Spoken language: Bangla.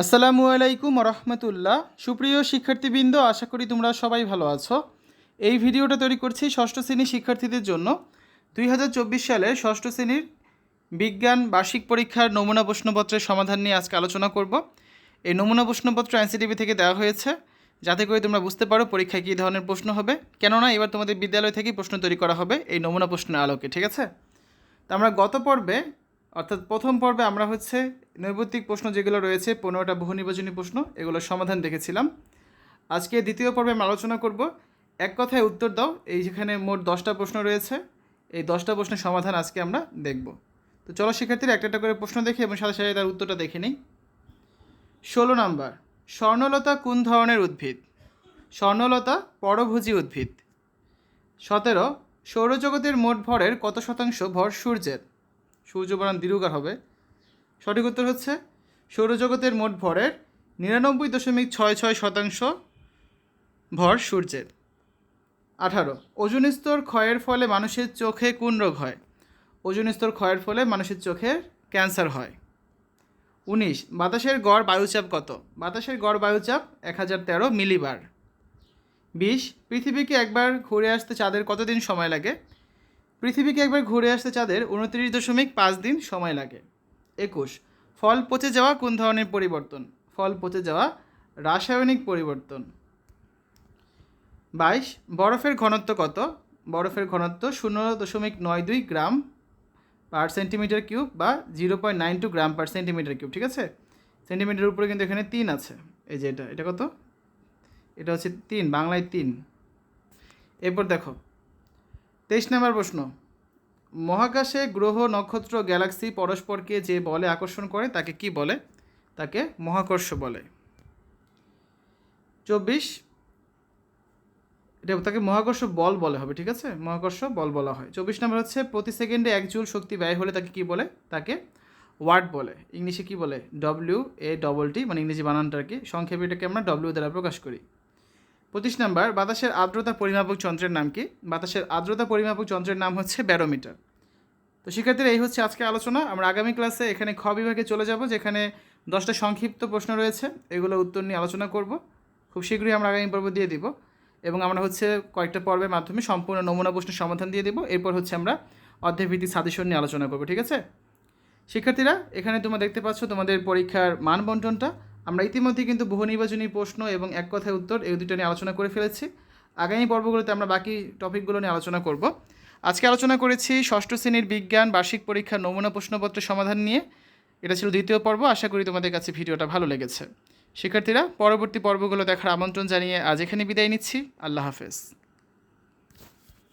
আসসালামু আলাইকুম রহমতুল্লাহ সুপ্রিয় শিক্ষার্থীবৃন্দ, আশা করি তোমরা সবাই ভালো আছো। এই ভিডিওটা তৈরি করছি ষষ্ঠ শ্রেণির শিক্ষার্থীদের জন্য। দুই হাজার চব্বিশ সালের ষষ্ঠ শ্রেণির বিজ্ঞান বার্ষিক পরীক্ষার নমুনা প্রশ্নপত্রের সমাধান নিয়ে আজকে আলোচনা করব। এই নমুনা প্রশ্নপত্র এনসিটিভি থেকে দেওয়া হয়েছে। যাতে করে তোমরা বুঝতে পারো পরীক্ষায় কী ধরনের প্রশ্ন হবে। কেননা এবার তোমাদের বিদ্যালয় থেকেই প্রশ্ন তৈরি করা হবে এই নমুনা প্রশ্নের আলোকে, ঠিক আছে? তো আমরা গত পর্বে অর্থাৎ প্রথম পর্বে আমরা হচ্ছে নৈবত্তিক প্রশ্ন যেগুলো রয়েছে, পনেরোটা বহু নির্বাচনী প্রশ্ন, এগুলোর সমাধান দেখেছিলাম। আজকে দ্বিতীয় পর্বে আমরা আলোচনা করব। এক কথায় উত্তর দাও, এই যেখানে মোট দশটা প্রশ্ন রয়েছে, এই দশটা প্রশ্নের সমাধান আজকে আমরা দেখব। তো চলো শিক্ষার্থীরা একটা একটা করে প্রশ্ন দেখি এবং সাথে সাথে তার উত্তরটা দেখে নিই। ষোলো নাম্বার, স্বর্ণলতা কোন ধরনের উদ্ভিদ? স্বর্ণলতা পরভোজী উদ্ভিদ। সতেরো, সৌরজগতের মোট ভরের কত শতাংশ ভর সূর্যের? সূর্য দীর্ঘকার হবে। সঠিক উত্তর হচ্ছে সৌরজগতের মোট ভরের নিরানব্বই দশমিক ছয় ছয় শতাংশ ভর সূর্যের। আঠারো, ওজন স্তর ক্ষয়ের ফলে মানুষের চোখে কোন রোগ হয়? ওজন স্তর ক্ষয়ের ফলে মানুষের চোখের ক্যান্সার হয়। উনিশ, বাতাসের গড় বায়ুচাপ কত? বাতাসের গড় বায়ুচাপ এক হাজার তেরো মিলিবার। বিশ, পৃথিবীকে একবার ঘুরে আসতে চাঁদের কতদিন সময় লাগে? পৃথিবীকে একবার ঘুরে আসতে চাঁদের উনত্রিশ দশমিক পাঁচ দিন সময় লাগে। একুশ, ফল পচে যাওয়া কোন ধরনের পরিবর্তন? ফল পচে যাওয়া রাসায়নিক পরিবর্তন। বাইশ, বরফের ঘনত্ব কত? বরফের ঘনত্ব শূন্য দশমিক নয় দুই গ্রাম পার সেন্টিমিটার কিউব বা zero point nine two gram per centimetre cube, ঠিক আছে? সেন্টিমিটারের উপরে কিন্তু এখানে তিন আছে। এই যে এটা এটা কত? এটা হচ্ছে তিন, বাংলায় তিন। এরপর দেখো তেইশ নম্বর প্রশ্ন। মহাকাশে গ্রহ, নক্ষত্র, গ্যালাক্সি পরস্পরকে যে বলে আকর্ষণ করে, তাকে কি বলে? তাকে মহাকর্ষ বলে। চব্বিশ, এটা তাকে মহাকর্ষ বল বলে হবে, ঠিক আছে? মহাকর্ষ বল বলা হয়। চব্বিশ নম্বর হচ্ছে, প্রতি সেকেন্ডে এক জুল শক্তি ব্যয় হলে তাকে কি বলে? তাকে ওয়ার্ড বলে। ইংলিশে কি বলে? ডব্লিউ এ ডবল টি মানে ইংরেজি বানানটা আর কি সংক্ষেপে এটাকে আমরা ডব্লিউ দ্বারা প্রকাশ করি। পঁচিশ নাম্বার, বাতাসের আর্দ্রতা পরিমাপক যন্ত্রের নাম কি? বাতাসের আর্দ্রতা পরিমাপক যন্ত্রের নাম হচ্ছে ব্যারোমিটার। তো শিক্ষার্থীরা, এই হচ্ছে আজকে আলোচনা। আমরা আগামী ক্লাসে এখানে খ বিভাগে চলে যাব, যেখানে দশটা সংক্ষিপ্ত প্রশ্ন রয়েছে। এগুলো উত্তর নিয়ে আলোচনা করব। খুব শীঘ্রই আমরা আগামী পর্ব দিয়ে দিব এবং আমরা হচ্ছে কয়েকটা পর্বের মাধ্যমে সম্পূর্ণ নমুনা প্রশ্নের সমাধান দিয়ে দেবো। এরপর হচ্ছে আমরা অধ্যায়ভিত্তিক সাজেশন নিয়ে আলোচনা করব, ঠিক আছে? শিক্ষার্থীরা, এখানে তোমরা দেখতে পাচ্ছ তোমাদের পরীক্ষার মান বন্টনটা। আমরা ইতিমধ্যে কিন্তু বহু নির্বাচনী প্রশ্ন এবং এক কথায় উত্তর এই দুটো নিয়ে আলোচনা করে ফেলেছি। আগামী পর্বগুলোতে আমরা বাকি টপিকগুলো নিয়ে আলোচনা করব। আজকে আলোচনা করেছি ষষ্ঠ শ্রেণির বিজ্ঞান, বার্ষিক পরীক্ষার নমুনা প্রশ্নপত্র সমাধান নিয়ে। এটা ছিল দ্বিতীয় পর্ব, আশা করি তোমাদের কাছে ভিডিওটা ভালো লেগেছে। শিক্ষার্থীরা, পরবর্তী পর্বগুলো দেখার আমন্ত্রণ জানিয়ে আজ এখানে বিদায় নিচ্ছি। আল্লাহ হাফেজ।